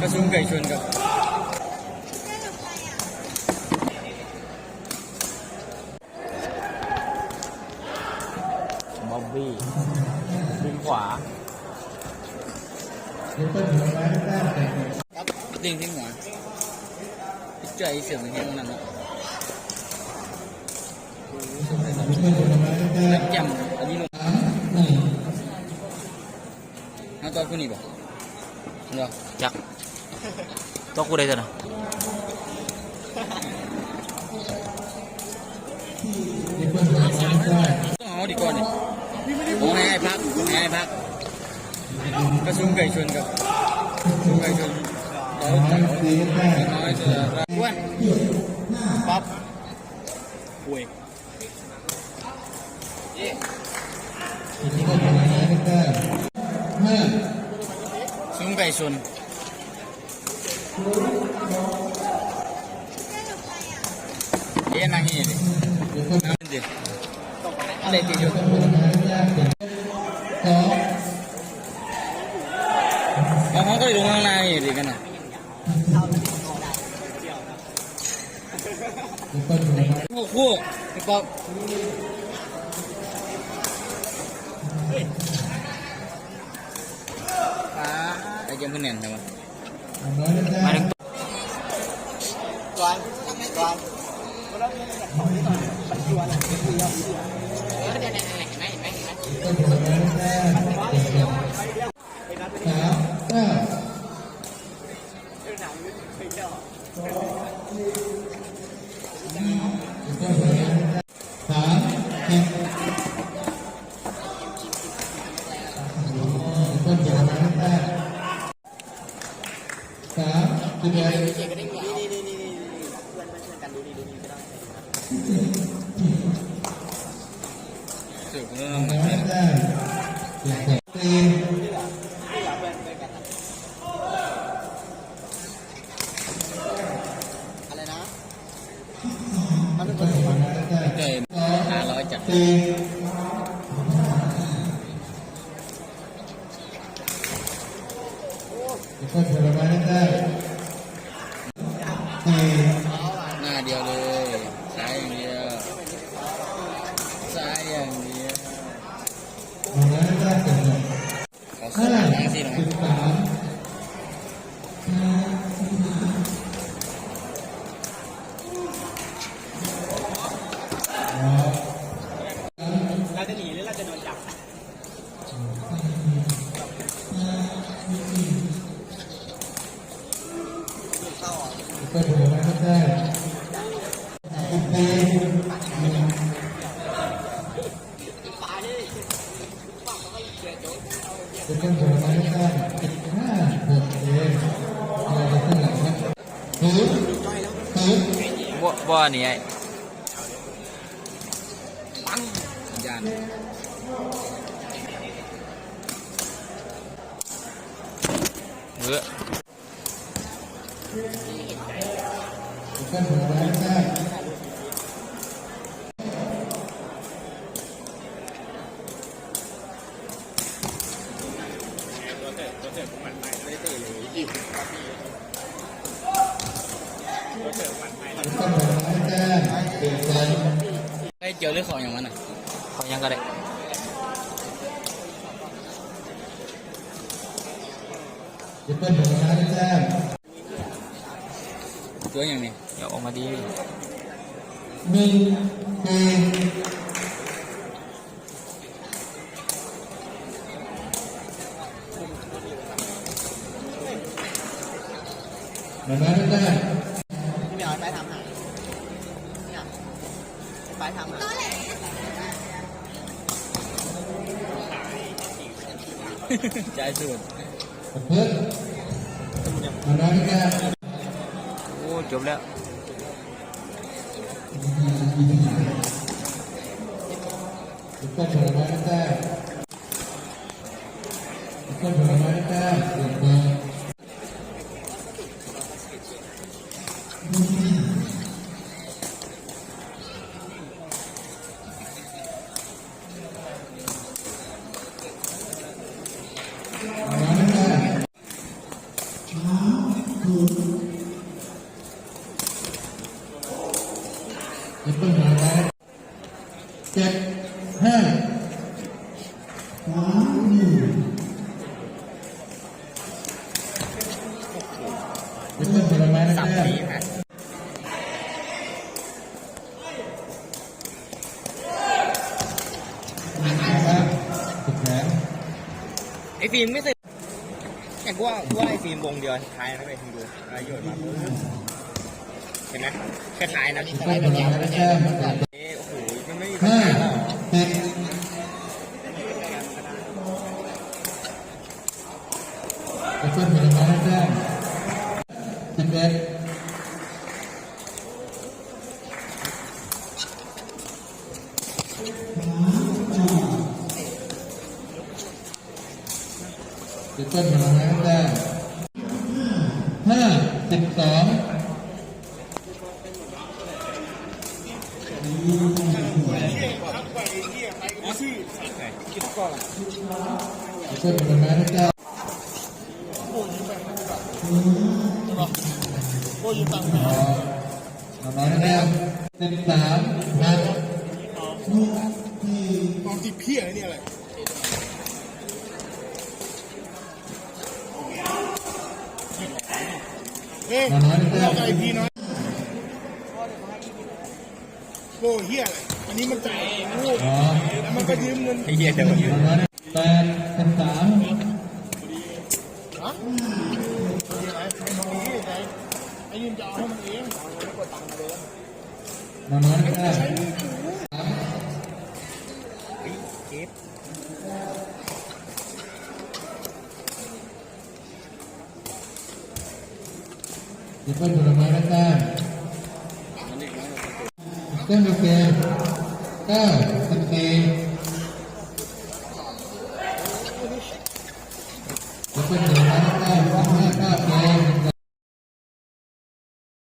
กระซุ่มไก่ชนกับบ๊อบบี้ดึงขวาครับดิ่งที่หัวพิจารณา เสียงเห็นนั่นนะนักจำอันนี้ลงเอาตัวคุณนี่บ่เนาะจักตัวกูได้ตัวนะต้องเอาดีก่อนนี่โอ้ให้ให้พักให้ให้พักกระซุ่มไก่ชนกับซุ่มไก่ชนเราจับน้อยจะอ้วนปั๊บป่วยซุ่ม ไก่ชนเอ๊ะนั่งนี่ดินั่งดิอะไรติดอยู่เอาเขาก็ลงข้างในดิกันนะคู่คู่พี่ป๊อปา ไอ้เจ้าค สุดเรื่งมันอะไรนะมันเป็นคนเกินห้าร้อยจัด บ่บ่นี่ไอ้สัญญาณเบื่อไอ้เจียวเรื่องของอย่างมันอะเขายัง ก็ได้ตัวอย่างนี้เดี๋ยวออกมาดีมันไม่ได้พี่เหมียวไปทำหาเนี่ยไปทำหาใจสุดเพื่อนมันไม่ได้โอ้ จบแล้วทุกคนผลไม้ได้แต้มทุกคนผลไม้ได้แต้ จะเพิ่มมาได้เจ็ดห้าจะเพิ่มผลไม้ได้สับแต้มสีฮะนะครับสุดแขนไอ้ฟิล์มไม่ใช่แต่กูว่ากูว่าไอ้ฟิล์มวงเดียวท้ายนะเว้ยมึงดูอะไรโยนมาปุ๊บเห็นไหมคล้ายๆนะจะเพิ่มผลไม้ได้แต้มเอ๊ะโอ้โหมันไม่มีปัญหาหรอกเจ็ดจะเพิ่มผลไม้ได้แต้มสิบเอ็ดจะเพิ่มผลไม้ได้แต้มห้าสิบสอง เส้นผลไม้นะจ๊ะโอ้ยตังค์ผลไม้นะจ๊ะสิบสามนะความที่เพี้ยนี่อะไรเฮ้ยผลไม้นะจ๊ะไอพีน้อย โอ้เฮียอะไรอันนี้มันจ่ายงูอ๋อแล้วมันก็ยืมเงินไอ้เหี้ยเดี๋ยวมันยืมแปดสิบสามฮะไม่ทำนี้ไงไอ้ยืมจะเอาให้มันเองไม่กดตังค์มาเลยผลไม้นะเก็บเป็นผลไม้นะจ๊ะ เส้นโอเคเก้าสิบสี่